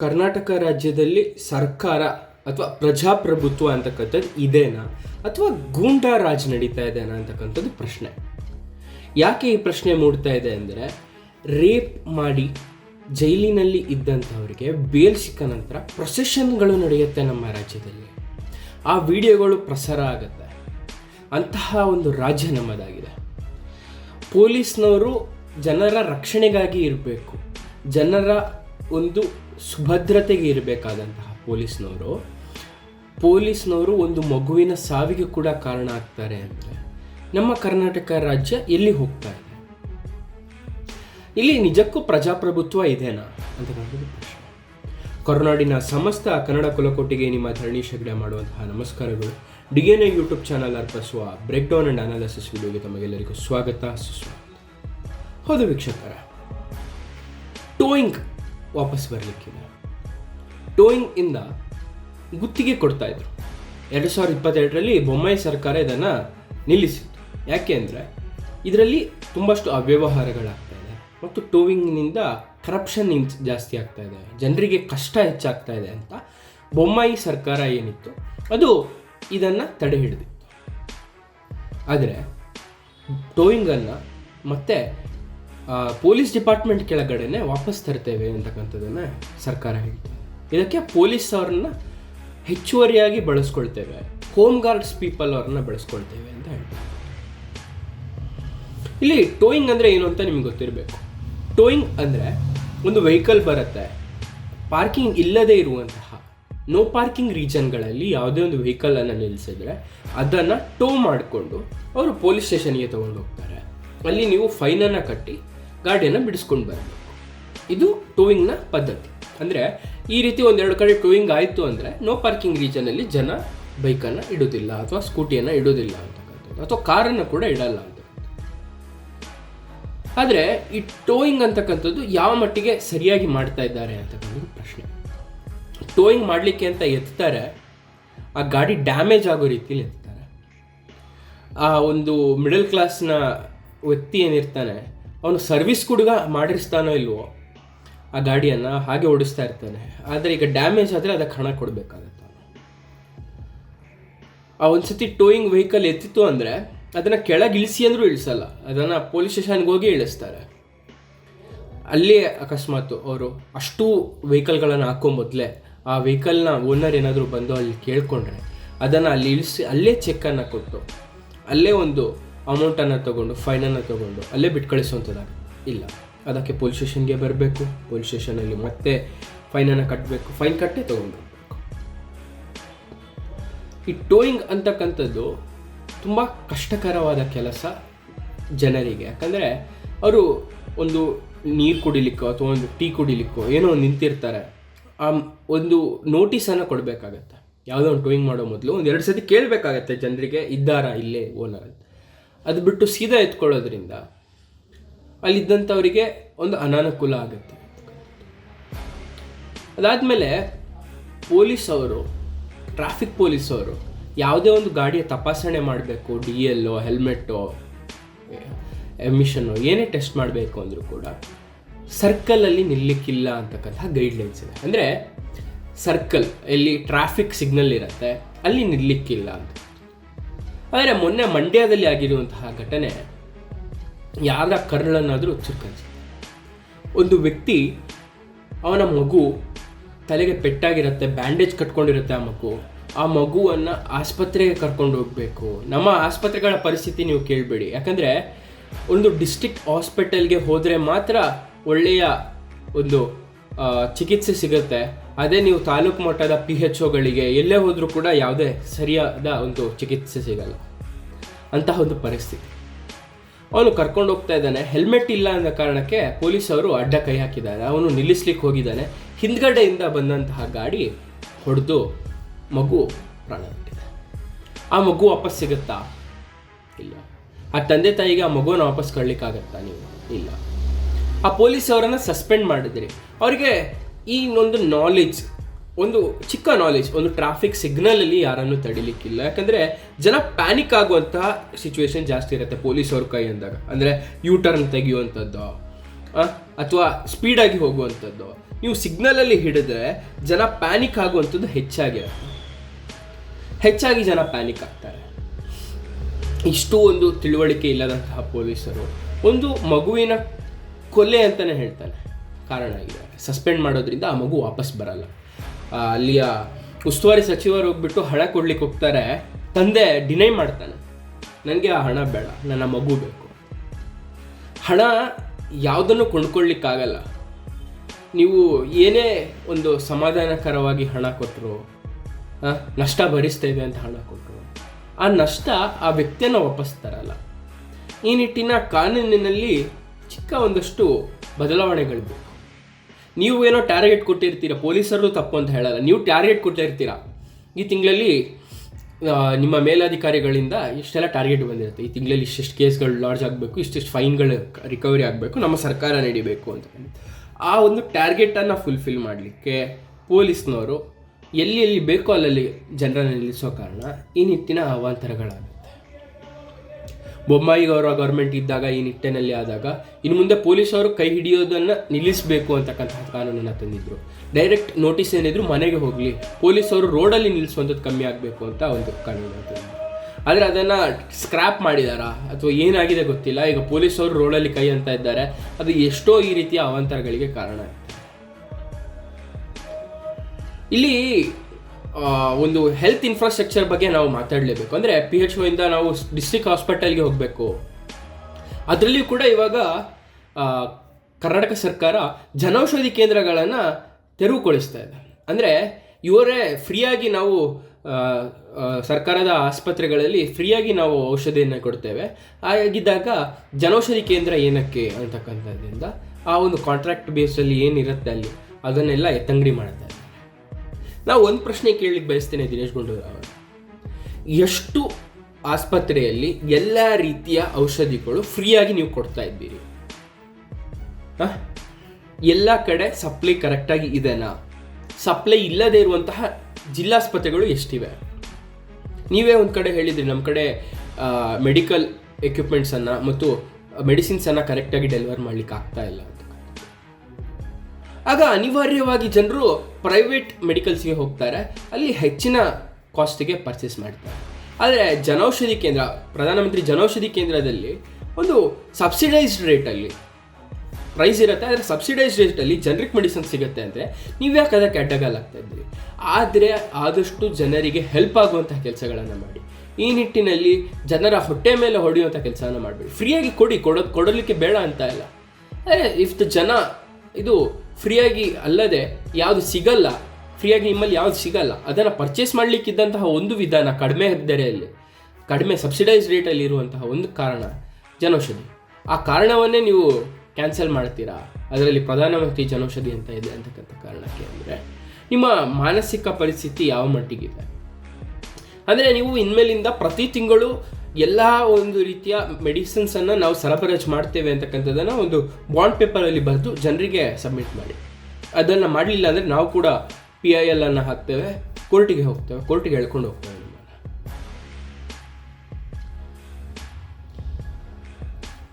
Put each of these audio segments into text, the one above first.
ಕರ್ನಾಟಕ ರಾಜ್ಯದಲ್ಲಿ ಸರ್ಕಾರ ಅಥವಾ ಪ್ರಜಾಪ್ರಭುತ್ವ ಅಂತಕ್ಕಂಥದ್ದು ಇದೇನಾ? ಅಥವಾ ಗೂಂಡಾ ರಾಜ್ ನಡೀತಾ ಇದೆನಾ ಅಂತಕ್ಕಂಥದ್ದು ಪ್ರಶ್ನೆ. ಯಾಕೆ ಈ ಪ್ರಶ್ನೆ ಮೂಡ್ತಾ ಇದೆ ಅಂದರೆ, ರೇಪ್ ಮಾಡಿ ಜೈಲಿನಲ್ಲಿ ಇದ್ದಂಥವರಿಗೆ ಬೇಲ್ ಸಿಕ್ಕ ನಂತರ ಪ್ರೊಸೆಷನ್ಗಳು ನಡೆಯುತ್ತೆ ನಮ್ಮ ರಾಜ್ಯದಲ್ಲಿ. ಆ ವಿಡಿಯೋಗಳು ಪ್ರಸಾರ ಆಗುತ್ತೆ. ಅಂತಹ ಒಂದು ರಾಜ್ಯ ನಮ್ಮದಾಗಿದೆ. ಪೊಲೀಸ್ನವರು ಜನರ ರಕ್ಷಣೆಗಾಗಿ ಇರಬೇಕು. ಜನರ ಒಂದು ಸುಭದ್ರತೆಗೆ ಇರಬೇಕಾದಂತಹ ಪೊಲೀಸ್ನವರು ಪೊಲೀಸ್ನವರು ಒಂದು ಮಗುವಿನ ಸಾವಿಗೆ ಕೂಡ ಕಾರಣ ಆಗ್ತಾರೆ ಅಂದರೆ ನಮ್ಮ ಕರ್ನಾಟಕ ರಾಜ್ಯ ಎಲ್ಲಿ ಹೋಗ್ತಾ ಇದೆ? ಇಲ್ಲಿ ನಿಜಕ್ಕೂ ಪ್ರಜಾಪ್ರಭುತ್ವ ಇದೆನಾ ಅಂತ ಪ್ರಶ್ನೆ. ಕರುನಾಡಿನ ಸಮಸ್ತ ಕನ್ನಡ ಕುಲಕೋಟಿಗೆ ನಿಮ್ಮ ಧರಣಿ ಶಗಡೆ ಮಾಡುವಂತಹ ನಮಸ್ಕಾರಗಳು. D N A YouTube channel ಅರ್ಪಿಸುವ ಬ್ರೇಕ್ ಡೌನ್ ಅಂಡ್ ಅನಾಲಿಸಿಸ್ ವಿಡಿಯೋಗೆ ತಮಗೆಲ್ಲರಿಗೂ ಸ್ವಾಗತ, ಸುಸ್ವಾಗತ. ಹೌದು ವೀಕ್ಷಕರ, ಟೋಯಿಂಗ್ ವಾಪಸ್ ಬರಲಿಕ್ಕಿದೆ ಟೋಯಿಂಗ್ ಇಂದ ಗುತ್ತಿಗೆ ಕೊಡ್ತಾ ಇದ್ರು. ಎರಡು ಸಾವಿರದ ಇಪ್ಪತ್ತೆರಡರಲ್ಲಿ ಬೊಮ್ಮಾಯಿ ಸರ್ಕಾರ ಇದನ್ನು ನಿಲ್ಲಿಸಿತ್ತು. ಯಾಕೆ ಅಂದರೆ ಇದರಲ್ಲಿ ತುಂಬಷ್ಟು ಅವ್ಯವಹಾರಗಳಾಗ್ತಾ ಇದೆ ಮತ್ತು ಟೋವಿಂಗ್ನಿಂದ ಕರಪ್ಷನ್ ಜಾಸ್ತಿ ಆಗ್ತಾ ಇದೆ. ಜನರಿಗೆ ಕಷ್ಟ ಹೆಚ್ಚಾಗ್ತಾ ಇದೆ ಅಂತ ಬೊಮ್ಮಾಯಿ ಸರ್ಕಾರ ಏನಿತ್ತು, ಅದು ಇದನ್ನು ತಡೆ ಹಿಡಿದಿತ್ತು. ಆದರೆ ಟೋಯಿಂಗನ್ನು ಮತ್ತೆ ಪೊಲೀಸ್ ಡಿಪಾರ್ಟ್ಮೆಂಟ್ ಕೆಳಗಡೆನೆ ವಾಪಸ್ ತರ್ತೇವೆ ಅಂತಕ್ಕಂಥದ್ದನ್ನು ಸರ್ಕಾರ ಹೇಳ್ತದೆ. ಇದಕ್ಕೆ ಪೊಲೀಸ್ ಅವ್ರನ್ನ ಹೆಚ್ಚುವರಿಯಾಗಿ ಬಳಸ್ಕೊಳ್ತೇವೆ. ಹೋಮ್ ಗಾರ್ಡ್ಸ್ ಪೀಪಲ್ ಅವ್ರನ್ನ ಬಳಸ್ಕೊಳ್ತೇವೆ ಅಂತ ಹೇಳ್ತಾರೆ. ಇಲ್ಲಿ ಟೋಯಿಂಗ್ ಅಂದರೆ ಏನು ಅಂತ ನಿಮ್ಗೆ ಗೊತ್ತಿರಬೇಕು. ಟೋಯಿಂಗ್ ಅಂದರೆ ಒಂದು ವೆಹಿಕಲ್ ಬರುತ್ತೆ. ಪಾರ್ಕಿಂಗ್ ಇಲ್ಲದೆ ಇರುವಂತಹ ನೋ ಪಾರ್ಕಿಂಗ್ ರೀಜನ್ಗಳಲ್ಲಿ ಯಾವುದೇ ಒಂದು ವೆಹಿಕಲನ್ನು ನಿಲ್ಲಿಸಿದ್ರೆ ಅದನ್ನು ಟೋ ಮಾಡಿಕೊಂಡು ಅವರು ಪೊಲೀಸ್ ಸ್ಟೇಷನ್ಗೆ ತೊಗೊಂಡು ಹೋಗ್ತಾರೆ. ಅಲ್ಲಿ ನೀವು ಫೈನನ್ನು ಕಟ್ಟಿ ಗಾಡಿಯನ್ನು ಬಿಡಿಸ್ಕೊಂಡು ಬರಬೇಕು. ಇದು ಟೂವಿಂಗ್ನ ಪದ್ಧತಿ. ಅಂದರೆ ಈ ರೀತಿ ಒಂದೆರಡು ಕಡೆ ಟೋಯಿಂಗ್ ಆಯಿತು ಅಂದರೆ ನೋ ಪಾರ್ಕಿಂಗ್ ರೀಜನಲ್ಲಿ ಜನ ಬೈಕನ್ನು ಇಡೋದಿಲ್ಲ ಅಥವಾ ಸ್ಕೂಟಿಯನ್ನು ಇಡೋದಿಲ್ಲ ಅಂತಕ್ಕಂಥದ್ದು. ಅಥವಾ ಕಾರನ್ನು ಕೂಡ ಇಡಲ್ಲ ಅಂತ ಆದರೆ ಈ ಟೋಯಿಂಗ್ ಅಂತಕ್ಕಂಥದ್ದು ಯಾವ ಮಟ್ಟಿಗೆ ಸರಿಯಾಗಿ ಮಾಡ್ತಾ ಇದ್ದಾರೆ ಅಂತಕ್ಕಂಥದ್ದು ಪ್ರಶ್ನೆ. ಟೋಯಿಂಗ್ ಮಾಡಲಿಕ್ಕೆ ಅಂತ ಎತ್ತಾರೆ, ಆ ಗಾಡಿ ಡ್ಯಾಮೇಜ್ ಆಗೋ ರೀತಿಲಿ ಎತ್ತಾರೆ. ಆ ಒಂದು ಮಿಡಲ್ ಕ್ಲಾಸ್ನ ವ್ಯಕ್ತಿ ಏನಿರ್ತಾನೆ ಅವನು ಸರ್ವಿಸ್ ಕೂಡ ಮಾಡಿರಿಸ್ತಾನೋ ಇಲ್ವೋ ಆ ಗಾಡಿಯನ್ನು ಹಾಗೆ ಓಡಿಸ್ತಾ ಇರ್ತಾನೆ. ಆದರೆ ಈಗ ಡ್ಯಾಮೇಜ್ ಆದರೆ ಅದಕ್ಕೆ ಹಣ ಕೊಡಬೇಕಾಗತ್ತೆ ಆ ಒಂದ್ಸತಿ ಟೋಯಿಂಗ್ ವೆಹಿಕಲ್ ಎತ್ತಿತ್ತು ಅಂದರೆ ಅದನ್ನು ಕೆಳಗೆ ಇಳಿಸಿ ಅಂದರೂ ಇಳಿಸಲ್ಲ. ಅದನ್ನು ಪೊಲೀಸ್ ಸ್ಟೇಷನ್ಗೆ ಹೋಗಿ ಇಳಿಸ್ತಾರೆ. ಅಲ್ಲೇ ಅಕಸ್ಮಾತ್ ಅವರು ಅಷ್ಟು ವೆಹಿಕಲ್ಗಳನ್ನು ಹಾಕೋ ಮೊದಲೇ ಆ ವೆಹಿಕಲ್ನ ಓನರ್ ಏನಾದರೂ ಬಂದು ಅಲ್ಲಿ ಕೇಳಿಕೊಂಡ್ರೆ ಅದನ್ನು ಅಲ್ಲಿ ಇಳಿಸಿ ಅಲ್ಲೇ ಚೆಕ್ಕನ್ನು ಕೊಟ್ಟು ಅಲ್ಲೇ ಒಂದು ಅಮೌಂಟನ್ನು ತೊಗೊಂಡು, ಫೈನನ್ನು ತೊಗೊಂಡು ಅಲ್ಲೇ ಬಿಟ್ಟು ಇಲ್ಲ. ಅದಕ್ಕೆ ಪೊಲೀಸ್ ಸ್ಟೇಷನ್ಗೆ ಬರಬೇಕು. ಪೊಲೀಸ್ ಸ್ಟೇಷನಲ್ಲಿ ಮತ್ತೆ ಫೈನನ್ನು ಕಟ್ಟಬೇಕು ಫೈನ್ ಕಟ್ಟೇ ತೊಗೊಂಡು ಈ ಟೋಯಿಂಗ್ ಅಂತಕ್ಕಂಥದ್ದು ತುಂಬ ಕಷ್ಟಕರವಾದ ಕೆಲಸ ಜನರಿಗೆ. ಯಾಕಂದರೆ ಅವರು ಒಂದು ನೀರು ಕುಡಿಲಿಕ್ಕೋ ಅಥವಾ ಒಂದು ಟೀ ಕುಡಿಲಿಕ್ಕೋ ಏನೋ ನಿಂತಿರ್ತಾರೆ. ಆ ಒಂದು ನೋಟಿಸನ್ನು ಕೊಡಬೇಕಾಗತ್ತೆ. ಯಾವುದೋ ಒಂದು ಟೋಯಿಂಗ್ ಮಾಡೋ ಮೊದಲು ಒಂದು ಎರಡು ಸತಿ ಕೇಳಬೇಕಾಗತ್ತೆ ಜನರಿಗೆ, ಇದ್ದಾರಾ ಇಲ್ಲೇ ಓನರ್ ಅಂತ. ಅದು ಬಿಟ್ಟು ಸೀದಾ ಎತ್ಕೊಳ್ಳೋದ್ರಿಂದ ಅಲ್ಲಿದ್ದಂಥವರಿಗೆ ಒಂದು ಅನಾನುಕೂಲ ಆಗುತ್ತೆ. ಅದಾದಮೇಲೆ ಪೊಲೀಸ್ ಅವರು ಟ್ರಾಫಿಕ್ ಪೊಲೀಸ್ ಅವರು ಯಾವುದೇ ಒಂದು ಗಾಡಿಯ ತಪಾಸಣೆ ಮಾಡಬೇಕು, ಡಿ ಎಲ್ಲೋ ಹೆಲ್ಮೆಟ್ಟೋ ಎಮಿಷನ್ನು, ಏನೇ ಟೆಸ್ಟ್ ಮಾಡಬೇಕು ಅಂದರೂ ಕೂಡ ಸರ್ಕಲಲ್ಲಿ ನಿಲ್ಲಕ್ಕಿಲ್ಲ ಅಂತಕ್ಕಂಥ ಗೈಡ್ಲೈನ್ಸ್ ಇದೆ. ಅಂದರೆ ಸರ್ಕಲ್, ಎಲ್ಲಿ ಟ್ರಾಫಿಕ್ ಸಿಗ್ನಲ್ ಇರುತ್ತೆ, ಅಲ್ಲಿ ನಿಲ್ಲಕ್ಕಿಲ್ಲ ಅಂತ. ಆದರೆ ಮೊನ್ನೆ ಮಂಡ್ಯದಲ್ಲಿ ಆಗಿರುವಂತಹ ಘಟನೆ, ಯಾರ ಕರುಳನ್ನಾದರೂ ಚುರ್ಕನ್ಸುತ್ತೆ ಒಂದು ವ್ಯಕ್ತಿ ಅವನ ಮಗು ತಲೆಗೆ ಪೆಟ್ಟಾಗಿರುತ್ತೆ, ಬ್ಯಾಂಡೇಜ್ ಕಟ್ಕೊಂಡಿರುತ್ತೆ ಆ ಮಗು, ಆ ಮಗುವನ್ನು ಆಸ್ಪತ್ರೆಗೆ ಕರ್ಕೊಂಡು ಹೋಗಬೇಕು. ನಮ್ಮ ಆಸ್ಪತ್ರೆಗಳ ಪರಿಸ್ಥಿತಿ ನೀವು ಕೇಳಬೇಡಿ. ಯಾಕಂದರೆ ಒಂದು ಡಿಸ್ಟಿಕ್ ಹಾಸ್ಪಿಟಲ್ಗೆ ಹೋದರೆ ಮಾತ್ರ ಒಳ್ಳೆಯ ಒಂದು ಚಿಕಿತ್ಸೆ ಸಿಗುತ್ತೆ. ಅದೇ ನೀವು ತಾಲೂಕು ಮಟ್ಟದ ಪಿ ಎಚ್ ಒಗಳಿಗೆ ಎಲ್ಲೇ ಹೋದರೂ ಕೂಡ ಯಾವುದೇ ಸರಿಯಾದ ಒಂದು ಚಿಕಿತ್ಸೆ ಸಿಗಲ್ಲ. ಅಂತಹ ಒಂದು ಪರಿಸ್ಥಿತಿ. ಅವನು ಕರ್ಕೊಂಡು ಹೋಗ್ತಾ ಇದ್ದಾನೆ ಹೆಲ್ಮೆಟ್ ಇಲ್ಲ ಅನ್ನೋ ಕಾರಣಕ್ಕೆ ಪೊಲೀಸವರು ಅಡ್ಡ ಕೈ ಹಾಕಿದ್ದಾರೆ. ಅವನು ನಿಲ್ಲಿಸ್ಲಿಕ್ಕೆ ಹೋಗಿದ್ದಾನೆ. ಹಿಂದ್ಗಡೆಯಿಂದ ಬಂದಂತಹ ಗಾಡಿ ಹೊಡೆದು ಮಗು ಪ್ರಾಣ ಆ ಮಗು ವಾಪಸ್ ಸಿಗುತ್ತಾ? ಇಲ್ಲ. ಆ ತಂದೆ ತಾಯಿಗೆ ಆ ಮಗುವನ್ನು ವಾಪಸ್ ಕಳ್ಲಿಕ್ಕಾಗತ್ತಾ ನೀವು? ಇಲ್ಲ. ಆ ಪೊಲೀಸ್ ಅವರನ್ನು ಸಸ್ಪೆಂಡ್ ಮಾಡಿದ್ರಿ. ಅವರಿಗೆ ಈ ಒಂದು ನಾಲೆಜ್ ಒಂದು ಚಿಕ್ಕ ನಾಲೆಜ್ ಒಂದು ಟ್ರಾಫಿಕ್ ಸಿಗ್ನಲಲ್ಲಿ ಯಾರನ್ನು ತಡಿಲಿಕ್ಕಿಲ್ಲ. ಯಾಕಂದರೆ ಜನ ಪ್ಯಾನಿಕ್ ಆಗುವಂತಹ ಸಿಚುವೇಶನ್ ಜಾಸ್ತಿ ಇರುತ್ತೆ ಪೊಲೀಸ್ ಅವ್ರ ಕೈ ಅಂದಾಗ. ಅಂದರೆ ಯೂ ಟರ್ನ್ ತೆಗೆಯುವಂಥದ್ದು ಅಥವಾ ಸ್ಪೀಡಾಗಿ ಹೋಗುವಂಥದ್ದು. ನೀವು ಸಿಗ್ನಲಲ್ಲಿ ಹಿಡಿದ್ರೆ ಜನ ಪ್ಯಾನಿಕ್ ಆಗುವಂಥದ್ದು ಹೆಚ್ಚಾಗಿರುತ್ತೆ ಹೆಚ್ಚಾಗಿ ಜನ ಪ್ಯಾನಿಕ್ ಆಗ್ತಾರೆ. ಇಷ್ಟು ಒಂದು ತಿಳುವಳಿಕೆ ಇಲ್ಲದಂತಹ ಪೊಲೀಸರು ಒಂದು ಮಗುವಿನ ಕೊಲೆ ಅಂತಲೇ ಹೇಳ್ತಾನೆ ಕಾರಣ ಆಗಿದೆ. ಸಸ್ಪೆಂಡ್ ಮಾಡೋದ್ರಿಂದ ಆ ಮಗು ವಾಪಸ್ ಬರಲ್ಲ. ಅಲ್ಲಿಯ ಉಸ್ತುವಾರಿ ಸಚಿವರು ಹೋಗ್ಬಿಟ್ಟು ಹಣ ಕೊಡ್ಲಿಕ್ಕೆ ಹೋಗ್ತಾರೆ. ತಂದೆ ಡಿನೈ ಮಾಡ್ತಾನೆ. ನನಗೆ ಆ ಹಣ ಬೇಡ, ನನ್ನ ಮಗು ಬೇಕು. ಹಣ ಯಾವುದನ್ನು ಕೊಂಡ್ಕೊಳ್ಳಿಕ್ಕಾಗಲ್ಲ. ನೀವು ಏನೇ ಒಂದು ಸಮಾಧಾನಕರವಾಗಿ ಹಣ ಕೊಟ್ಟರು ನಷ್ಟ ಭರಿಸ್ತೇವೆ ಅಂತ ಹಣ ಕೊಟ್ಟರು ಆ ನಷ್ಟ ಆ ವ್ಯಕ್ತಿಯನ್ನು ವಾಪಸ್ ತರಲ್ಲ. ಈ ನಿಟ್ಟಿನ ಕಾನೂನಿನಲ್ಲಿ ಚಿಕ್ಕ ಒಂದಷ್ಟು ಬದಲಾವಣೆಗಳು ಬೇಕು ನೀವು ಏನೋ ಟಾರ್ಗೆಟ್ ಕೊಟ್ಟಿರ್ತೀರ, ಪೊಲೀಸರು ತಪ್ಪು ಅಂತ ಹೇಳಲ್ಲ, ನೀವು ಟಾರ್ಗೆಟ್ ಕೊಟ್ಟಿರ್ತೀರ. ಈ ತಿಂಗಳಲ್ಲಿ ನಿಮ್ಮ ಮೇಲಾಧಿಕಾರಿಗಳಿಂದ ಇಷ್ಟೆಲ್ಲ ಟಾರ್ಗೆಟ್ ಬಂದಿರುತ್ತೆ. ಈ ತಿಂಗಳಲ್ಲಿ ಇಷ್ಟಿಷ್ಟು ಕೇಸ್ಗಳು ಲಾಡ್ಜ್ ಆಗಬೇಕು, ಇಷ್ಟಿಷ್ಟು ಫೈನ್ಗಳು ರಿಕವರಿ ಆಗಬೇಕು, ನಮ್ಮ ಸರ್ಕಾರ ನಡಿಬೇಕು ಅಂತ. ಆ ಒಂದು ಟಾರ್ಗೆಟನ್ನು ಫುಲ್ಫಿಲ್ ಮಾಡಲಿಕ್ಕೆ ಪೊಲೀಸ್ನವರು ಎಲ್ಲಿ ಎಲ್ಲಿ ಬೇಕೋ ಅಲ್ಲಲ್ಲಿ ಜನರನ್ನು ನಿಲ್ಲಿಸೋ ಕಾರಣ ಈ ನಿಟ್ಟಿನ ಅವಾಂತರಗಳಾಗುತ್ತೆ ಬೊಮ್ಮಾಯಿ ಅವರ ಗೌರ್ಮೆಂಟ್ ಇದ್ದಾಗ ಈ ನಿಟ್ಟಿನಲ್ಲಿ ಆದಾಗ, ಇನ್ನು ಮುಂದೆ ಪೊಲೀಸವರು ಕೈ ಹಿಡಿಯೋದನ್ನು ನಿಲ್ಲಿಸಬೇಕು ಅಂತಕ್ಕಂತಹ ಕಾನೂನನ್ನು ತಂದಿದ್ರು. ಡೈರೆಕ್ಟ್ ನೋಟಿಸ್ ಏನಿದ್ರು ಮನೆಗೆ ಹೋಗಲಿ ಪೊಲೀಸವರು ರೋಡಲ್ಲಿ ನಿಲ್ಲಿಸುವಂಥದ್ದು ಕಮ್ಮಿ ಆಗಬೇಕು ಅಂತ ಒಂದು ಕಾನೂನು ತಂದಿದ್ರು. ಆದರೆ ಅದನ್ನು ಸ್ಕ್ರ್ಯಾಪ್ ಮಾಡಿದಾರಾ? ಅಥವಾ ಏನಾಗಿದೆ ಗೊತ್ತಿಲ್ಲ. ಈಗ ಪೊಲೀಸವರು ರೋಡಲ್ಲಿ ಕೈ ಅಂತ ಇದ್ದಾರೆ. ಅದು ಎಷ್ಟೋ ಈ ರೀತಿಯ ಅವಾಂತರಗಳಿಗೆ ಕಾರಣ ಇಲ್ಲಿ ಒಂದು ಹೆಲ್ತ್ ಇನ್ಫ್ರಾಸ್ಟ್ರಕ್ಚರ್ ಬಗ್ಗೆ ನಾವು ಮಾತಾಡಲೇಬೇಕು. ಅಂದರೆ ಪಿ ಎಚ್ ಇಂದ ನಾವು ಡಿಸ್ಟಿಕ್ ಹಾಸ್ಪಿಟಲ್ಗೆ ಹೋಗಬೇಕು. ಅದರಲ್ಲಿಯೂ ಕೂಡ ಇವಾಗ ಕರ್ನಾಟಕ ಸರ್ಕಾರ ಜನೌಷಧಿ ಕೇಂದ್ರಗಳನ್ನು ತೆರವುಗೊಳಿಸ್ತಾ ಇದೆ. ಅಂದರೆ ಇವರೇ ಫ್ರೀಯಾಗಿ ನಾವು ಸರ್ಕಾರದ ಆಸ್ಪತ್ರೆಗಳಲ್ಲಿ ಫ್ರೀಯಾಗಿ ನಾವು ಔಷಧಿಯನ್ನು ಕೊಡ್ತೇವೆ. ಹಾಗಿದ್ದಾಗ ಜನೌಷಧಿ ಕೇಂದ್ರ ಏನಕ್ಕೆ ಅಂತಕ್ಕಂಥದ್ರಿಂದ ಆ ಒಂದು ಕಾಂಟ್ರಾಕ್ಟ್ ಬೇಸಲ್ಲಿ ಏನಿರುತ್ತೆ ಅಲ್ಲಿ, ಅದನ್ನೆಲ್ಲ ಎತ್ತಂಗಡಿ ಮಾಡುತ್ತೆ ನಾವು ಒಂದು ಪ್ರಶ್ನೆ ಕೇಳಲಿಕ್ಕೆ ಬಯಸ್ತೇನೆ ದಿನೇಶ್ ಗುಂಡೂರಾವ್ ಎಷ್ಟು ಆಸ್ಪತ್ರೆಯಲ್ಲಿ ಎಲ್ಲ ರೀತಿಯ ಔಷಧಿಗಳು ಫ್ರೀಯಾಗಿ ನೀವು ಕೊಡ್ತಾ ಇದ್ದೀರಿ? ಎಲ್ಲ ಕಡೆ ಸಪ್ಲೈ ಕರೆಕ್ಟಾಗಿ ಇದೆನಾ? ಸಪ್ಲೈ ಇಲ್ಲದೇ ಇರುವಂತಹ ಜಿಲ್ಲಾಸ್ಪತ್ರೆಗಳು ಎಷ್ಟಿವೆ? ನೀವೇ ಒಂದು ಕಡೆ ಹೇಳಿದ್ರಿ ನಮ್ಮ ಕಡೆ ಮೆಡಿಕಲ್ ಎಕ್ವಿಪ್ಮೆಂಟ್ಸನ್ನು ಮತ್ತು ಮೆಡಿಸಿನ್ಸನ್ನು ಕರೆಕ್ಟಾಗಿ ಡೆಲಿವರ್ ಮಾಡ್ಲಿಕ್ಕೆ ಆಗ್ತಾ ಇಲ್ಲ ಆಗ ಅನಿವಾರ್ಯವಾಗಿ ಜನರು ಪ್ರೈವೇಟ್ ಮೆಡಿಕಲ್ಸ್ಗೆ ಹೋಗ್ತಾರೆ. ಅಲ್ಲಿ ಹೆಚ್ಚಿನ ಕಾಸ್ಟಿಗೆ ಪರ್ಚೇಸ್ ಮಾಡ್ತಾರೆ. ಆದರೆ ಜನೌಷಧಿ ಕೇಂದ್ರ, ಪ್ರಧಾನಮಂತ್ರಿ ಜನೌಷಧಿ ಕೇಂದ್ರದಲ್ಲಿ ಒಂದು ಸಬ್ಸಿಡೈಸ್ಡ್ ರೇಟಲ್ಲಿ ಪ್ರೈಸ್ ಇರುತ್ತೆ. ಆದರೆ ಸಬ್ಸಿಡೈಸ್ಡ್ ರೇಟಲ್ಲಿ ಜನರಿಕ್ ಮೆಡಿಸನ್ ಸಿಗುತ್ತೆ ಅಂದರೆ ನೀವು ಯಾಕೆ ಅದಕ್ಕೆ ಅಡ್ಡಗಾಲಾಗ್ತಾ ಇದ್ದೀರಿ? ಆದರೆ ಆದಷ್ಟು ಜನರಿಗೆ ಹೆಲ್ಪ್ ಆಗುವಂಥ ಕೆಲಸಗಳನ್ನು ಮಾಡಿ. ಈ ನಿಟ್ಟಿನಲ್ಲಿ ಜನರ ಹೊಟ್ಟೆ ಮೇಲೆ ಹೊಡೆಯುವಂಥ ಕೆಲಸವನ್ನು ಮಾಡಬೇಡಿ. ಫ್ರೀಯಾಗಿ ಕೊಡಿ. ಕೊಡೋ ಕೊಡಲಿಕ್ಕೆ ಬೇಡ ಅಂತ ಇಲ್ಲ. ಆದರೆ ಇಫ್ ದ ಜನ ಇದು ಫ್ರೀಯಾಗಿ ಅಲ್ಲದೆ ಯಾವುದು ಸಿಗಲ್ಲ, ಫ್ರೀಯಾಗಿ ನಿಮ್ಮಲ್ಲಿ ಯಾವುದು ಸಿಗಲ್ಲ, ಅದನ್ನು ಪರ್ಚೇಸ್ ಮಾಡಲಿಕ್ಕಿದ್ದಂತಹ ಒಂದು ವಿಧಾನ ಕಡಿಮೆ ದರೆಯಲ್ಲಿ, ಕಡಿಮೆ ಸಬ್ಸಿಡೈಸ್ ರೇಟಲ್ಲಿ ಇರುವಂತಹ ಒಂದು ಕಾರಣ ಜನೌಷಧಿ. ಆ ಕಾರಣವನ್ನೇ ನೀವು ಕ್ಯಾನ್ಸಲ್ ಮಾಡ್ತೀರಾ? ಅದರಲ್ಲಿ ಪ್ರಧಾನಮಂತ್ರಿ ಜನೌಷಧಿ ಅಂತ ಇದೆ ಅಂತಕ್ಕಂಥ ಕಾರಣಕ್ಕೆ ಅಂದರೆ, ನಿಮ್ಮ ಮಾನಸಿಕ ಪರಿಸ್ಥಿತಿ ಯಾವ ಮಟ್ಟಿಗಿದೆ? ಅಂದರೆ ನೀವು ಇನ್ಮೇಲಿಂದ ಪ್ರತಿ ತಿಂಗಳು ಎಲ್ಲ ಒಂದು ರೀತಿಯ ಮೆಡಿಸಿನ್ಸನ್ನು ನಾವು ಸರಬರಾಜು ಮಾಡ್ತೇವೆ ಅಂತಕ್ಕಂಥದ್ದನ್ನು ಒಂದು ಬಾಂಡ್ ಪೇಪರಲ್ಲಿ ಬರೆದು ಜನರಿಗೆ ಸಬ್ಮಿಟ್ ಮಾಡಿ. ಅದನ್ನು ಮಾಡಲಿಲ್ಲ ಅಂದರೆ ನಾವು ಕೂಡ ಪಿ ಐ ಎಲ್ ಅನ್ನು ಹಾಕ್ತೇವೆ ಕೋರ್ಟಿಗೆ ಹೋಗ್ತೇವೆ ಕೋರ್ಟಿಗೆ ಹೇಳ್ಕೊಂಡು ಹೋಗ್ತೇವೆ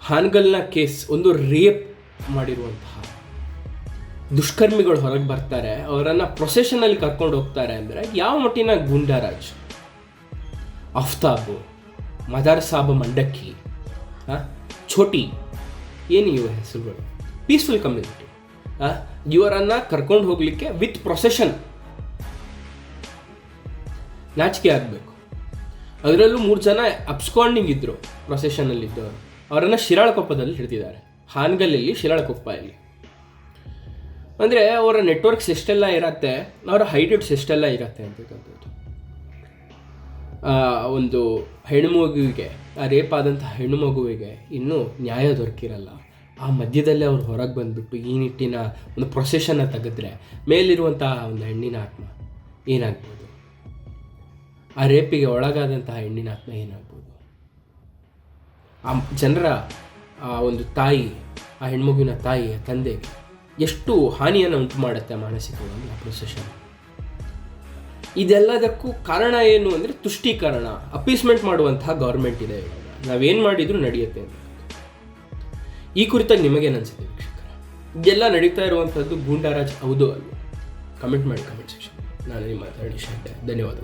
ಹಾನ್ಗಲ್ನ ಕೇಸ್ ಒಂದು ರೇಪ್ ಮಾಡಿರುವಂತಹ ದುಷ್ಕರ್ಮಿಗಳು ಹೊರಗೆ ಬರ್ತಾರೆ, ಅವರನ್ನು ಪ್ರೊಸೆಷನಲ್ಲಿ ಕರ್ಕೊಂಡು ಹೋಗ್ತಾರೆ ಅಂದರೆ ಯಾವ ಮಟ್ಟಿನ ಗುಂಡಾರಾಜ್? ಅಫ್ತಾಬು. ಮದರ್ ಸಾಬ್ ಮಂಡಕ್ಕಿ ಛೋಟಿ, ಏನು ಇವ ಹೆಸರುಗಳು? ಪೀಸ್ಫುಲ್ ಕಮ್ಯುನಿಟಿ ಇವರನ್ನು ಕರ್ಕೊಂಡು ಹೋಗಲಿಕ್ಕೆ ವಿತ್ ಪ್ರೊಸೆಷನ್ ನಾಚಿಕೆ ಆಗಬೇಕು. ಅದರಲ್ಲೂ ಮೂರು ಜನ ಅಬ್ಸ್ಕಾಂಡಿಂಗ್ ಇದ್ದರು ಪ್ರೊಸೆಷನ್ನಲ್ಲಿದ್ದವರು ಅವರನ್ನು ಶಿರಾಳಕೊಪ್ಪದಲ್ಲಿ ಹಿಡಿದಿದ್ದಾರೆ. ಹಾನಗಲಲ್ಲಿ ಶಿರಾಳಕೊಪ್ಪ ಇಲ್ಲಿ. ಅಂದರೆ ಅವರ ನೆಟ್ವರ್ಕ್ಸ್ ಎಷ್ಟೆಲ್ಲ ಇರತ್ತೆ, ಅವರ ಹೈಟೆಡ್ಸ್ ಎಷ್ಟೆಲ್ಲ ಇರತ್ತೆ ಅಂತಕ್ಕಂಥದ್ದು ಒಂದು ಹೆಣ್ಣುಮಗುವಿಗೆ, ಆ ರೇಪ್ ಆದಂತಹ ಹೆಣ್ಣು ಮಗುವಿಗೆ ಇನ್ನೂ ನ್ಯಾಯ ದೊರಕಿರಲ್ಲ. ಆ ಮಧ್ಯದಲ್ಲೇ ಅವ್ರು ಹೊರಗೆ ಬಂದುಬಿಟ್ಟು ಈ ನಿಟ್ಟಿನ ಒಂದು ಪ್ರೊಸೆಷನ್ನ ತೆಗೆದ್ರೆ ಮೇಲಿರುವಂಥ ಒಂದು ಹೆಣ್ಣಿನ ಆತ್ಮ ಏನಾಗ್ಬೋದು? ಆ ರೇಪಿಗೆ ಒಳಗಾದಂತಹ ಹೆಣ್ಣಿನ ಆತ್ಮ ಏನಾಗ್ಬೋದು? ಆ ಜನರ, ಆ ಒಂದು ತಾಯಿ, ಆ ಹೆಣ್ಮಗುವಿನ ತಾಯಿ ತಂದೆಗೆ ಎಷ್ಟು ಹಾನಿಯನ್ನು ಉಂಟು ಮಾಡುತ್ತೆ ಮಾನಸಿಕವಾಗಿ ಆ ಪ್ರೊಸೆಷನ್ ಇದೆಲ್ಲದಕ್ಕೂ ಕಾರಣ ಏನು ಅಂದರೆ ತುಷ್ಟೀಕರಣ, ಅಪೀಸ್ಮೆಂಟ್ ಮಾಡುವಂತಹ ಗೌರ್ಮೆಂಟ್ ಇದೆ ನಾವೇನು ಮಾಡಿದರೂ ನಡೆಯುತ್ತೆ ಅಂತ. ಈ ಕುರಿತಾಗಿ ನಿಮಗೇನು ಅನಿಸುತ್ತೆ ವೀಕ್ಷಕರೇ? ಇದೆಲ್ಲ ನಡೀತಾ ಇರುವಂಥದ್ದು ಗೂಂಡಾರಾಜ್ ಹೌದು ಅಲ್ವ? ಕಮೆಂಟ್ ಮಾಡಿ ಕಮೆಂಟ್ ಸೆಕ್ಷನ್ ನಾನು ನಿಮ್ಮ ಮಾತಾಡಿ ಧನ್ಯವಾದಗಳು.